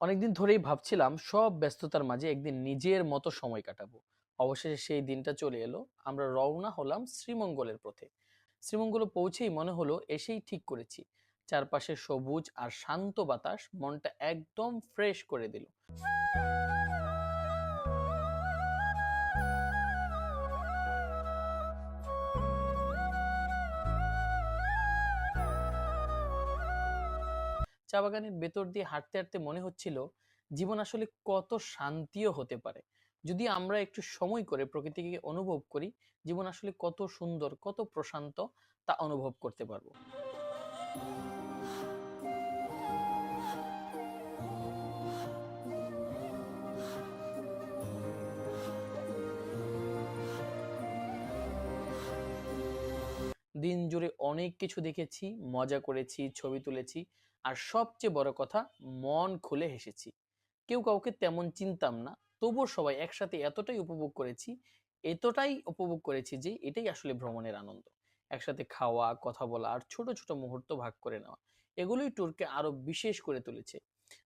অনেকদিন ধরেই ভাবছিলাম, সব ব্যস্ততার মাঝে একদিন নিজের মতো সময় কাটাবো। অবশেষে সেই দিনটা চলে এলো। আমরা রওনা হলাম শ্রীমঙ্গলের পথে। শ্রীমঙ্গল পৌঁছেই মনে হলো এসেই ঠিক করেছি। চারপাশে সবুজ আর শান্ত বাতাস মনটা একদম ফ্রেশ করে দিল। চা বাগানের ভেতর দিয়ে হাঁটতে হাঁটতে মনে হচ্ছিল জীবন আসলে কত শান্তিও হতে পারে। যদি আমরা একটু সময় করে প্রকৃতিকে অনুভব করি, জীবন আসলে কত সুন্দর, কত প্রশান্ত তা অনুভব করতে পারব। দিন জুড়ে অনেক কিছু দেখেছি, মজা করেছি, ছবি তুলেছি। আর সবচেয়ে বড় কথা, মন খুলে হেসেছি। কেউ কাউকে তেমন চিনতাম না, তবুও সবাই একসাথে এতটাই উপভোগ করেছি, এতটাই উপভোগ করেছি যে এটাই আসলে ভ্রমণের আনন্দ। একসাথে খাওয়া, কথা বলা আর ছোট ছোট মুহূর্ত ভাগ করে নেওয়া, এগুলোই ট্যুরকে আরও বিশেষ করে তুলেছে।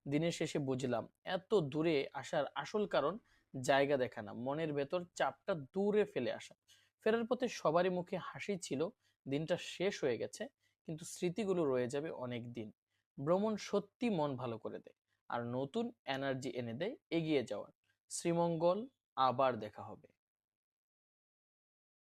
দিনের শেষে বুঝলাম, এত দূরে আসার আসল কারণ জায়গা দেখা না, মনের ভেতর চাপটা দূরে ফেলে আসা। ফেরার পথে সবারই মুখে হাসি ছিল দিনটা শেষ হয়ে গেছে, কিন্তু স্মৃতিগুলো রয়ে যাবে অনেক দিন। ভ্রমণ সত্যি মন ভালো করে দেয়, আর নতুন এনার্জি এনে দেয় এগিয়ে যাওয়ার। শ্রীমঙ্গল, আবার দেখা হবে।